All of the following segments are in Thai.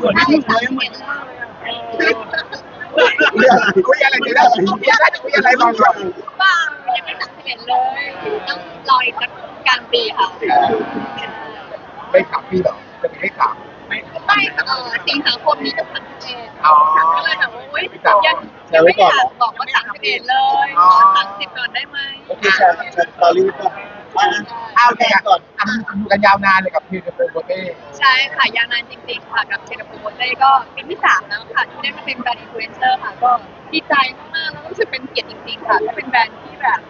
เหมือนที่คุยเหมือนคุยอะไรคุยอะไรจะได้คุยอะไรคุยอะไรลองลองว่ายังไม่ตัดสินเลย ต้องรออีกสักกลางปีค่ะไม่ขับพี่หรอจะมีให้ขับไม่ค่ะเออสิงหาคมนี้จะตัดสินเองอ๋อก็เลยแบบว่าอุ้ยยังยังไม่อยากบอกว่าตัดสินเองเลยตัดสินก่อนได้ไหมโอเคแชร์แชร์สตอรี่ก่อน มาเอาเนี่ยก่อนทำกันยาวนานเลยกับพี่กับโปรเต้ใช่ค่ะยาวนานจริงๆค่ะกับเชนโปรเต้ก็ปีที่สามแล้วค่ะที่ได้มาเป็นแบรนด์อินฟลูเอนเซอร์ค่ะก็ดีใจมากๆแล้วก็รู้สึกเป็นเกียรติจริงๆค่ะที่เป็นแบรนด์ที่แบบ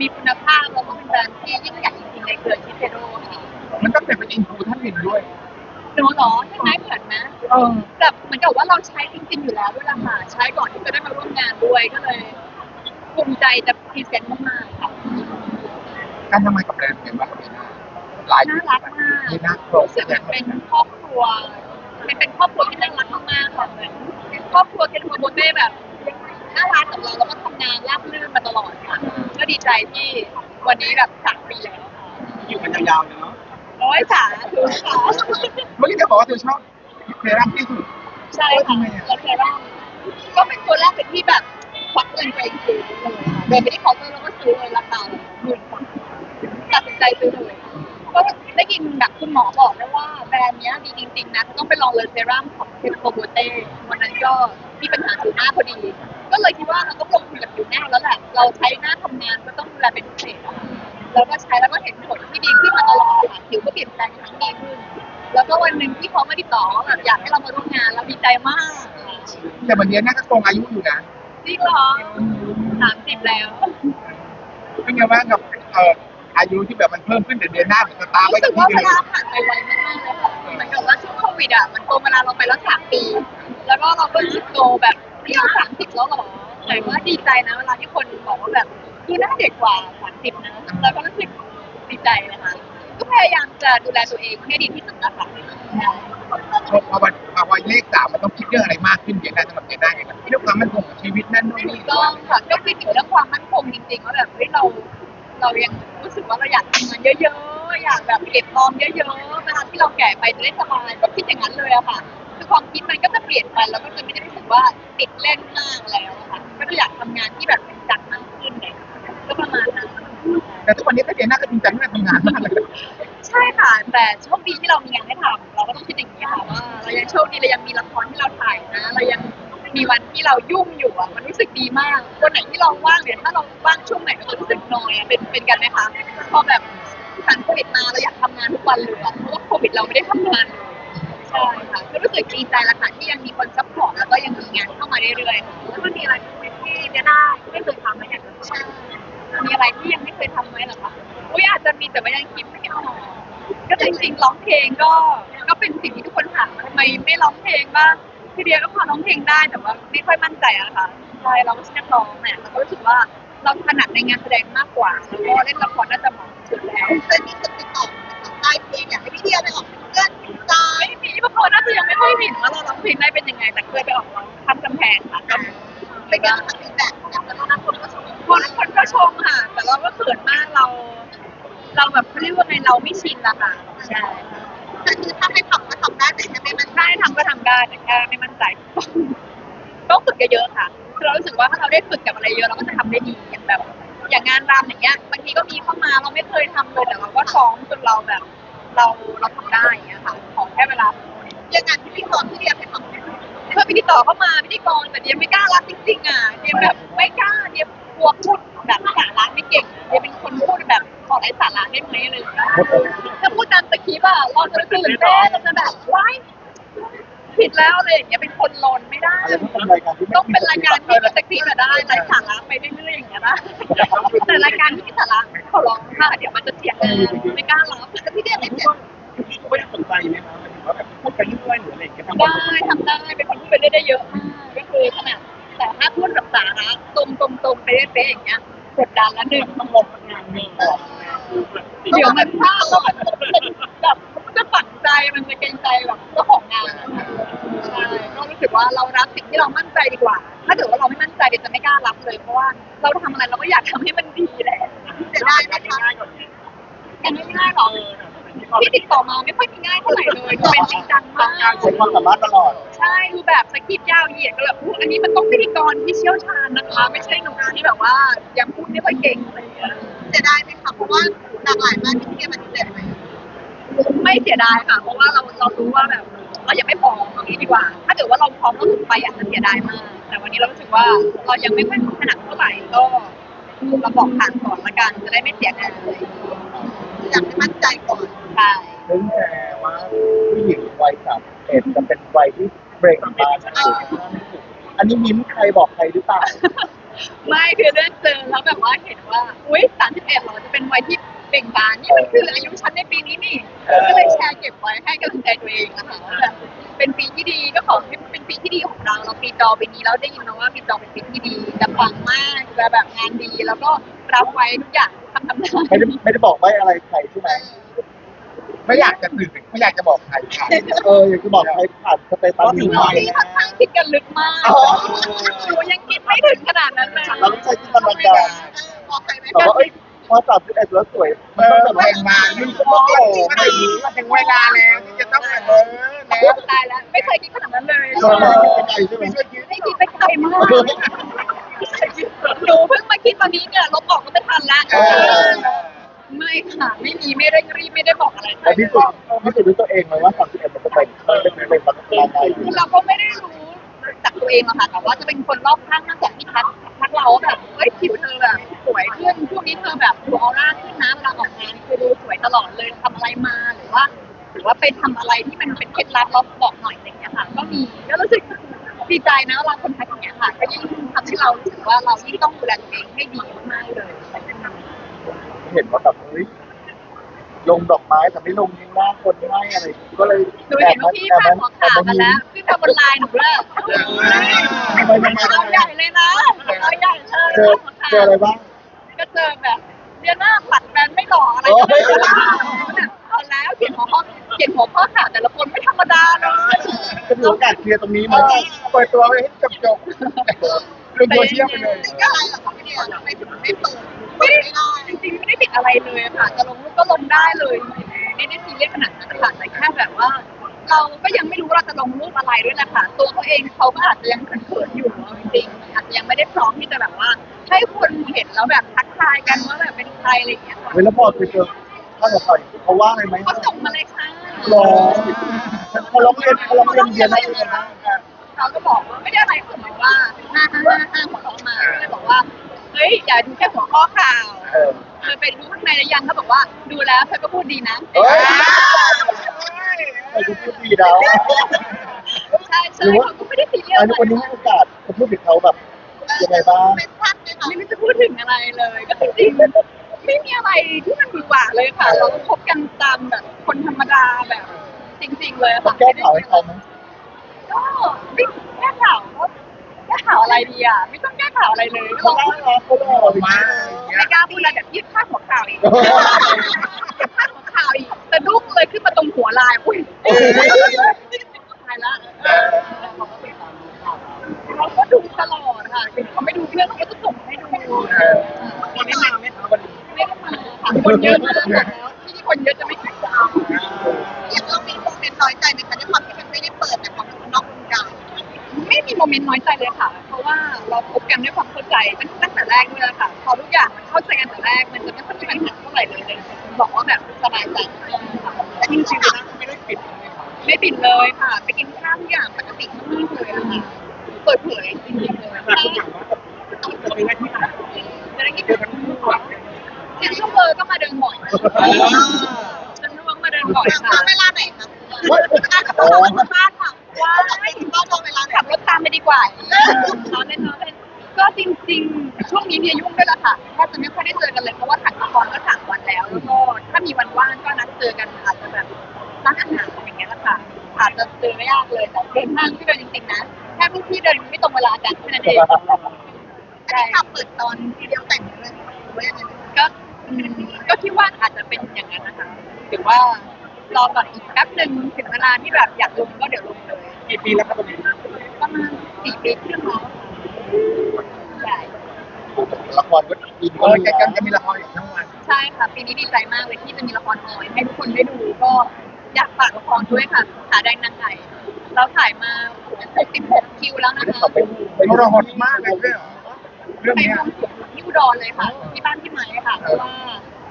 มีคุณภาพแล้วก็เป็นแบรนด์ที่ยิ่งใหญ่จริงๆในเครือชิเทโร่ค่ะมันต้องเป็นอินฟูท่านหนึ่งด้วยหนูเหรอใช่ไหมเหมือนนะแบบเหมือนกับว่าเราใช้จริงๆอยู่แล้วด้วยล่ะค่ะใช้ก่อนที่จะได้มาร่วมงานด้วยก็เลยภูมิใจจะพรีเซนต์มากๆค่ะ การทำงานกับแบรนด์เป็นว่าเป็นหลายน่ารักมากนี่นะครบรู้สึกเหมือนเป็นครอบครัวเป็นเป็นครอบครัวที่น่ารักมากๆค่ะเหมือนครอบครัวเคนโมโบเต้แบบน่ารักกับเราแล้วก็ทำงานราบรื่นมาตลอดค่ะก็ดีใจที่วันนี้แบบสามปีแล้วค่ะอยู่กันยาวๆเลยเนาะโอ้ยสาธุค่ะเมื่อกี้เธอบอกว่าเธอชอบเซรั่มที่สุดใช่ค่ะแล้วเซรั่มก็เป็นตัวแรกเป็นที่แบบควักเงินไปซื้อเลยค่ะเดินไปที่เคาน์เตอร์แล้วก็ซื้อเลยราคาหมื่นกว่า ตัดสินใจซื้อเลยก็ได้ยินแบบคุณหมอบอกด้วยว่าแบรนด์เนี้ยดีจริงๆนะต้องไปลองเลยเซรั่มของเทโคโบเต้วันนั้นก็มีปัญหาผิวหน้าพอดี ก็เลยคิดว่าเราต้องลงทุนกับผิวหน้าแล้วแหละ เราใช้หน้าทำงานก็ต้องดูแลเป็นพิเศษอะค่ะแล้วก็ใช้แล้วก็เห็นผลที่ดีขึ้นมาตลอดค่ะผิวก็เปลี่ยนแปลงทั้งดีขึ้น แล้วก็วันหนึ่งที่เขามาติดต่อว่าแบบอยากให้เรามาร่วมงานเราดีใจมากค่ะแต่วันนี้น่าจะตรงอายุอยู่นะ จริงเหรอสามสิบแล้ว เป็นไงบ้างกับเอ่อ อายุที่แบบมันเพิ่มขึ้นเดือนเดือนหน้าเหมือนสตาร์ไว้รู้กัสึบกที่ว่าเวเดิมลาผ่านไปไวมากๆเลยค่ะเหมือนกับว่าช่วงโควิดอะมันโตเวลาเราไปแล้วสามปี แล้วก็เราก็รู้สึกโตแบบที่เราสามสิบแล้วเหรอแต่ว่าดีใจนะเวลาที่คนบอกว่าแบบคือหน้าเด็กกว่าสามสิบนะเราก็รู้สึกดีใจนะคะก็พยายามจะดูแลตัวเองให้ดีที่สุดนะคะพอวันพอวันเลขสามมันต้องคิดเรื่องอะไรมากขึ้นเดือนหน้าสำหรับเดือนหน้าไงครับเรื่องความมั่นคงของชีวิตนั่นนู่นนี่ถูกต้องค่ะก็คิดถึงเรื่องความมั่นคงจริงๆว่าแบบเฮ้ยเรา เรายังรู้สึกว่าเราอยากทำงานเยอะๆ อยากแบบเก็บออมเยอะๆเวลาที่เราแก่ไปจะได้สบายก็คิดอย่างนั้นเลยอะค่ะ คือความคิดมันก็จะเปลี่ยนไปแล้วก็จะไม่ได้รู้สึกว่าติดเล่นมากแล้วอะค่ะ ก็จะอยากทำงานที่แบบเป็นจังมากขึ้นเลยก็ประมาณนั้น แต่ทุกวันนี้ก็เดือนหน้าก็จริงจังที่จะทำงานมากเลยใช่ค่ะ แต่โชคดีที่เรามีงานให้ทำเราก็ต้องคิดอย่างนี้ค่ะว่าเรายังโชคดีเรายังมีละครที่เราถ่ายนะ เรายัง มีวันที่เรายุ่งอยู่อะมันรู้สึกดีมาก วันไหนที่เราว่างหรือถ้าเราว่างช่วงไหนเราจะรู้สึกนอยอะเป็นเป็นกันไหมคะพอแบบผ่านโควิดมาเราอยากทำงานทุกวันเลยอะเพราะว่าโควิดเราไม่ได้ทำงานเลยใช่ค่ะก็รู้สึกดีใจละค่ะที่ยังมีคนซัพพอร์ตแล้วก็ยังมีงานเข้ามาเรื่อยๆแล้วมันมีอะไรที่จะได้ไม่เคยทำไหมอยากจะใช่มีอะไรที่ยังไม่เคยทำไหมเหรอคะอุ้ยอาจจะมีแต่ว่ายังคิดไม่ออกก็จริงๆร้องเพลงก็ก็เป็นสิ่งที่ทุกคนถามทำไมไม่ร้องเพลงบ้าง พี่เดียก็พอร้องเพลงได้แต่ว่าไม่ค่อยมั่นใจอะค่ะใช่เราก็ใช่นักร้องเนี่ยเราก็รู้สึกว่าเราถนัดในงานแสดงมากกว่าแล้วก็เล่นละครน่าจะเหมาะสุดแล้วเคยมีคนติดต่อได้เพลงอยากให้พี่เดียไปออกเพื่อนตายไม่มีเพราะเขาน่าจะยังไม่ค่อยเห็นว่าเราร้องเพลงได้เป็นยังไง แต่เคยไปออกร้องทำกำแพงค่ะเป็นการทำฟีดแบ็กแล้วก็คนก็ชมคนคนก็ชมค่ะ แต่เราก็เขินมากเรา เราแบบเขาเรียกว่าไงเราไม่ชินละค่ะใช่แต่คือถ้าไม่ทำก็ทำได้แต่ถ้าไม่มั่นใจทำก็ทำได้แต่แค่ไม่มั่นใจ ต้องฝึกเยอะๆค่ะคือเรารู้สึกว่าถ้าเราได้ฝึกกับอะไรเยอะเราก็จะทำได้ดีอย่างแบบ อย่างงานรำอย่างเงี้ยบางทีก็มีเข้ามาเราไม่เคยทำเลยแต่เราก็ซ้อมจนเราแบบ เราเราทำได้อย่างเงี้ยค่ะขอแค่เวลาอย่างงานพิธีกรที่เรียนไปทำเพื่อพิธีต่อเข้ามาพิธีกรแต่เดียไม่กล้ารับจริงๆอะเดียแบบไม่กล้าเดียกลัวพูดแบบสาระไม่เก่งเดียเป็นคนพูดแบบขอไร้สาระได้ไหมอะไรอย่างเลยถ้าพูดตาม สคริปอะเราจะตื่นเต้นเราจะแบบว้ายผิดแล้วอะไรอย่างเงี้ยเป็นคนลนไม่ได้ อะไรต้องเป็นรายการที่ไม่ต้องเป็นรายการที่มีสคริปต์อะได้ไร้สาระไปเรื่อยๆอย่างเงี้ยนะแต่รายการที่มีสาระเขาร้องค่ะ เดี๋ยวมันจะเสียงานไม่กล้ารับแต่พี่เดียไม่เจ็บพี่ก็ไม่ได้สนใจไหมคะหมายถึงว่าแบบพูดไปเรื่อยๆหรืออะไรอย่างเงี้ยได้ทำได้เป็นคนพูดไปเรื่อยได้เยอะมากก็คือขนาดแต่ถ้าพูดแบบสาระตรงตรงตรงๆไปเป๊ะๆอย่างเงี้ยกดดันละหนึ่งต้องลงงานมีก่อนเดี๋ยวมันพลาดแล้วมันแบบมัน จะฝังใจมันจะเกรงใจแบบเจ้าของงานอะใช่ก็รู้สึกว่าเรารับสิ่งที่เรามั่นใจดีกว่า ถ้าเกิดว่าเราไม่มั่นใจเดี๋ยวจะไม่กล้ารับเลยเพราะว่าเราทำอะไรเราก็อยากทำให้มันดีแหละจะได้ไหมคะ ง่ายกว่านี้ยังไม่ง่ายหรอกที่ติดต่อมาไม่ค่อยมีง่ายเท่าไหร่เลยคือเป็นจริงจังมาก ใช้ความสามารถตลอด ใช่คือแบบสคริปต์ยาวเหยียดก็แบบพูดอันนี้มันต้องพิธีกรที่เชี่ยวชาญนะคะ ไม่ใช่หนูที่แบบว่ายังพูดไม่ค่อยเก่งอะไรอย่างเงี้ยเสียดายไหมคะเพราะว่าหลากหลายมากที่พี่ปฏิเสธไป ไม่เสียดายค่ะ เพราะว่าเราเรารู้ว่าแบบเรายังไม่พร้อมตรงนี้ดีกว่า ถ้าเกิดว่าเราพร้อมเราถึงไปอาจจะเสียดายมาก แต่วันนี้เรารู้สึกว่าเรายังไม่ค่อยถนัดเท่าไหร่ก็เราบอกผ่านก่อนละกันจะได้ไม่เสียงานเลยอยากให้มั่นใจก่อนใช่เรื่องแชร์ว่าผู้หญิงวัยสามเอ็ดจะเป็นวัยที่เบรกบานสุดอันนี้มิ้นท์ใครบอกใครหรือเปล่า ไม่คือเรื่องเจอแล้วแบบว่าเห็นว่า อุ้ยสามสิบเอ็ดเราจะเป็นวัยที่ เบ่งบานนี่มันคืออายุฉันในปีนี้นี่เออก็เลยแชร์เก็บไว้ให้กำลังใจตัวเองนะคะว่าแบบเป็นปีที่ดีก็ขอให้มันเป็นปีที่ดีของเราเราปีจอปีนี้เราได้ยินมาว่าปีจอเป็นปีที่ดีจะปังมากจะแบบงานดีแล้วก็รับไว้ทุกอย่างทำทำได้ไม่ได้ไม่ได้บอกไว้อะไรใครใช่ไหมไม่อยากจะตื่นไม่อยากจะบอกใครค่ะเอออยากจะบอกใครผ่านสเตตัสนี้หน่อยนี่ค่อนข้างคิดกันลึกมากอ๋อหนูยังคิดไม่ถึงขนาดนั้นเลยเราต้องใช้จินตนาการบอกใครไหมแต่ว่าเอ้ย พอสามสิบเอ็ดแล้วสวยเออแบ่งมานี่ก็ต้องโอ้ไม่ถึงถึงเวลาแล้วที่จะต้องเออแล้วตายแล้วไม่เคยคิดขนาดนั้นเลยเออเป็นไงใช่ไหมไม่ช่วยยืนไม่คิดไปไกลมากหนูเพิ่งมาคิดตอนนี้เนี่ยลบออกก็ไม่ทันละเออไม่ค่ะไม่มีไม่เร่งรีบไม่ได้บอกอะไรแต่พิสูจน์พิสูจน์ด้วยตัวเองเลยว่าสามสิบเอ็ดมันจะเป็นมันเป็นเป็นแบบยังไงคือเราก็ไม่ได้รู้จากตัวเองหรอกค่ะแต่ว่าจะเป็นคนรอบข้างนอกจากที่ทักทักเราว่าแบบเฮ้ยผิวเธอแบบสวยขึ้นช่วงนี้เธอแบบ ดูออร่าขึ้นนะเวลาออกงานคือดูสวยตลอดเลยทำอะไรมาหรือว่า หรือว่าไปทำอะไรที่มันเป็นเคล็ดลับเราบอกหน่อยอะไรอย่างเงี้ยค่ะ ก็มีก็รู้สึกดีใจนะเวลาคนทักอย่างเงี้ยค่ะ ก็ยิ่งทำให้เรารู้สึกว่าเรายิ่งต้องดูแลตัวเองให้ดีมากๆเลยเห็นว่าแบบเฮ้ยลงดอกไม้แต่ไม่ลงหน้าคนไม่อะไรก็เลยหนูเห็นว่าพี่ข้างหัวขากันแล้วพี่ทำบนไลน์หนูเลยทำไมทำไมเราใหญ่เลยนะเราใหญ่เลยเจอเจออะไรบ้าง ก็เจอแบบเดี ยน่าปัดแฟนไม่หล่ออะไรก็ไม่รู้เอาแล้วเขียนหัวข้อเขียนหัวข้อข่าวแต่ละคนไม่ธรรมดาเลยจะมีโอกาสเคลียร์ตรงนี้ไหมเปิดตัวไปให้จบจบลงโซเชียลไปเลยติดอะไรเหรอคะพี่เดียทำไมถึงไม่เปิดเปิไม่ดได้ไม่ได้จริงๆไม่ได้ติดอะไรเลยค่ะจะลงรูปก็ลงได้เลยไม่ได้ซีเรียสขนาดนั้นค่ะแต่แค่แบบว่า เราก็ยังไม่รู้ว่าเราจะลงรูปอะไรด้วยแหละค่ะ ตัวเขาเองเขาก็อาจจะยังเขินๆอยู่จริงๆอาจจะยังไม่ได้พร้อมที่จะแบบว่า ให้คนเห็นแล้วแบบทักทายกันว่าแบบเป็นใครอะไรอย่างเงี้ยค่ะเวลาพอไปเจอข้าวกับเขาเขาว่าอะไรไหมเขาส่งมาเลยค่ะรอเขาร้องเรียนเขาร้องเรียนเรียนอะไรกันบ้างเขาก็บอกว่าไม่ได้อะไรเขาบอกว่าห้าห้าห้าห้าหัวข้อมาก็เลยบอกว่าเฮ้ยอย่าดูแค่หัวข้อข่าวเออเคยไปดูข้างในแล้วยังเขาบอกว่าดูแล้วเธอก็พูดดีนะ เฮ้ยใครจะพูดดีแล้วใช่ใช่เขาก็ไม่ได้ซีเรียสอันนี้วันนี้ให้โอกาสจะพูดถึงเขาแบบยังไงบ้างเป็นท่านไหมคะไม่รู้จะพูดถึงอะไรเลย ก็จริงๆไม่มีอะไรที่มันหวือหวาเลยค่ะ เราก็คบกันตามแบบคนธรรมดาแบบ จริง ๆ เลยต้อค่ะงแก้ข่าวให้เขาไหมก็ไม่แก้ข่าวก็แก้ข่าวอะไรดีอะ ไม่ต้องแก้ข่าวอะไรเลยเขาเราน่ารักเขาหล่อมาไม่กล้าพูดอะไรแบบยืดพาดหัวข่าวอีก ตายละเราก็ดูตลอดค่ะถึงเขาไม่ดูเพื่อนเขาก็จะส่งให้ดูวันนี้มาไหมคะวันนี้ไม่ได้มาค่ะคนเยอะมากแล้วที่คนเยอะจะไม่ถึงจะอาอย่างเรามีโมเมนต์น้อยใจไหมคะด้วยความที่มันไม่ได้เปิดแต่ความเป็นคนนอกวงการไม่มีโมเมนต์น้อยใจเลยค่ะ เพราะว่าเราคบกันด้วยความเข้าใจตั้งตั้งแต่แรกด้วยละค่ะ พอทุกอย่างมันเข้าใจกันแต่แรกมันจะไม่ค่อยมีปัญหาเท่าไหร่เลยเลยบอกว่าแบบสบายใจแต่จริงๆนะไม่ได้ปิด ไม่ปิดเลยค่ะ ไปกินข้าวทุกอย่างปกติมากๆเลยอะค่ะเปิดเผยจริงๆเลยแต่ทุกอย่างว่าจะเป็นหน้าที่หลักจะได้กินเจอกันทุกวันเสียงช่วงเบอร์ก็มาเดินบ่อยจนช่วงมาเดินบ่อยค่ะเวลาไหนคะอ๋อบ้านค่ะว้ายบ้านเราเวลาไหนขับรถตามไปดีกว่าน้องเล่นน้องเล่นก็จริง ๆ ช่วงนี้เนี่ยยุ่งด้วยละค่ะแทบจะไม่ค่อยได้เจอกันเลยเพราะว่าถ่ายละครก็สามวันแล้วแล้วก็ถ้ามีวันว่างก็นัดเจอกันอาจจะแบบร้านอาหาร อะไรอย่างเงี้ยละค่ะอาจจะเจอไม่ยากเลยแต่เดินห้างที่เดินจริงๆนะแค่พวกพี่เดินไม่ตรงเวลากันแค่นั้นเองอันนี้ขับเปิดตอนที่เดียวแต่งเลยหรือว่ายังไงก็อืมก็คิดว่าอาจจะเป็นอย่างนั้นนะคะหรือว่ารอก่อนอีกแป๊บหนึ่งถึงเวลาที่แบบอยากลงก็เดี๋ยวลงเลยกี่ปีแล้วครับวันนี้ประมาณสี่ปีครึ่งแล้วใช่ละครก็อินเอก็อมีจะนะจะมีละครอีกทั้งวันใใช่ค่ะปีนี้ดีใจมากเลยที่จะมีละครออนให้ทุกคนได้ดูก็ อยากฝากละครด้วยค่ะขาแดงนางไก่เราถ่ายมา66คิวแล้วไม่นะได้คะขับไปไปเราหดมากเลยด้วยเหรอเรื่องไปเนี้ยบวงสรวงที่อุดรเลยค่ะ ที่บ้านพี่ไม้ค่ะเพราะว่า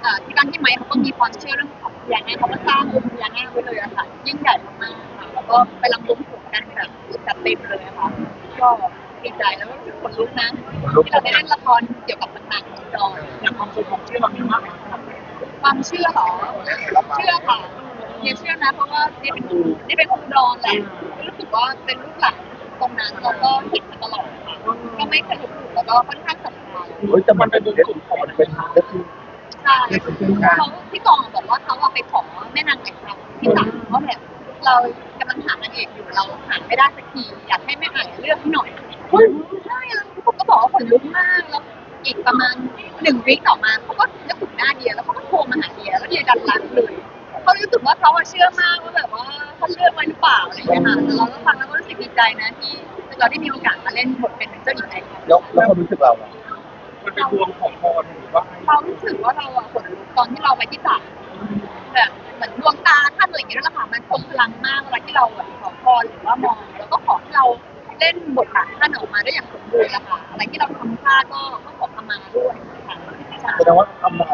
เอ่อที่บ้านพี่ไม้เขาก็มีความเชื่อเรื่องของพญานาคเขาก็สร้างองค์พญานาคไว้เลยอะค่ะ ยิ่งใหญ่มากๆค่ะ แล้วก็ไปรำบวงสรวงกันแบบจัดเต็มเลยอะค่ะ ก็ดีใจแล้วก็รู้สึกขนลุกนะที่เราได้เล่นละครเกี่ยวกับตำนานของอุดรอย่างความสุขของชื่อเรามีมากไหมครับความเชื่อเหรอเชื่อค่ะ เนี่ยเชื่อนะเพราะว่านี่เป็นนี่เป็นคนอุดรแหละรู้สึกว่าเป็นลูกหลานตรงนั้นแล้วก็เห็นมาตลอดค่ะก็ไม่เคยหลู่แล้วก็ค่อนข้างศรัทธาเฮ้ยแต่มันเป็นเด็กมันเป็นเด็กที่ใช่เขาที่กองบอกว่าเขาเอาไปขอแม่นางแอ่งคำที่ศาลว่าแบบเรากำลังหานางเอกอยู่เราหาไม่ได้สักทีอยากให้แม่อ่านเลือกให้หน่อยใช่แล้วผมก็บอกว่าขนลุกมากแล้วอีกประมาณหนึ่งวิต่อมาเขาก็นึกถึงหน้าเดียแล้วเขาก็โทรมาหาเดียแล้วเดียดันรับเลย เขารู้สึกว่าเขาอะเชื่อมากว่าแบบว่าเขาเลือกไว้หรือเปล่าอะไรอย่างเงี้ยค่ะแต่เราก็ฟังแล้วก็รู้สึกดีใจนะที่เราได้มีโอกาสมาเล่นบทเป็นเจ้าหญิงไอคอนแล้วแล้วความรู้สึกเราอะมันเป็นดวงของพรหรือว่าเรารู้สึกว่าเราอะขนลุกตอนที่เราไปที่ศาลแบบเหมือนดวงตาท่านอะไรอย่างเงี้ยแล้วล่ะค่ะมันทรงพลังมากเวลาที่เราแบบขอพรหรือว่ามองแล้วก็ขอให้เราเล่นบทบาทท่านออกมาได้อย่างสมบูรณ์ละค่ะอะไรที่เราทำพลาดก็ก็ขอขมาด้วยค่ะแสดงว่าทำมา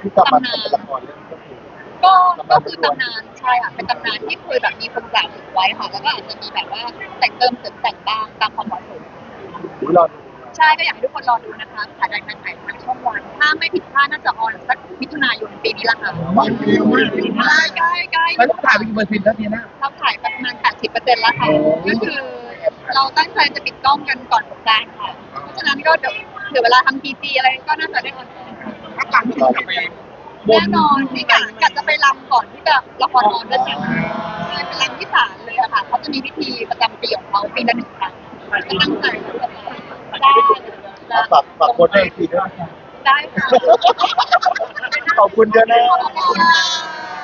ที่กลับมาเป็นละครเรื่องก็คือ ก็ก็คือตำนานใช่ค่ะเป็นตำนานที่เคยแบบมีคนกล่าวถึงไว้ค่ะแล้วก็อาจจะมีแบบว่าแต่งเติมเสริมแต่งบ้างตามความเหมาะสมอุ๊ยรอดูใช่ก็อยากให้ทุกคนรอดูนะคะถ่ายรายการถ่ายทางช่องวันถ้าไม่ผิดพลาดน่าจะออนสักมิถุนายนปีนี้ละค่ะวันเดียวมากเลยใกล้ใกล้ใกล้มันต้องถ่ายไปกี่เปอร์เซ็นต์แล้วเนี่ยนะเราถ่ายไปประมาณ 80%แล้วค่ะก็คือเราตั้งใจจะปิดกล้องกันก่อนสงกรานต์ค่ะ เพราะฉะนั้นก็เดี๋ยวเดี๋ยวเวลาทำทีจีอะไรก็น่าจะได้ออนแอร์ ถ้าต่างที่จะไป แน่นอนนี่กะกะจะไปรำก่อนที่จะละครออนด้วยกันใช่ไปรำที่ศาลเลยอะค่ะเขาจะมีพิธีประจำปีของเขาปีละหนึ่งครั้งก็ตั้งใจว่าจะไปได้ได้ฝากฝากโค้ดได้อีกทีด้วยนะคะได้ค่ะ ขอบคุณเยอะนะ ขอบคุณค่ะ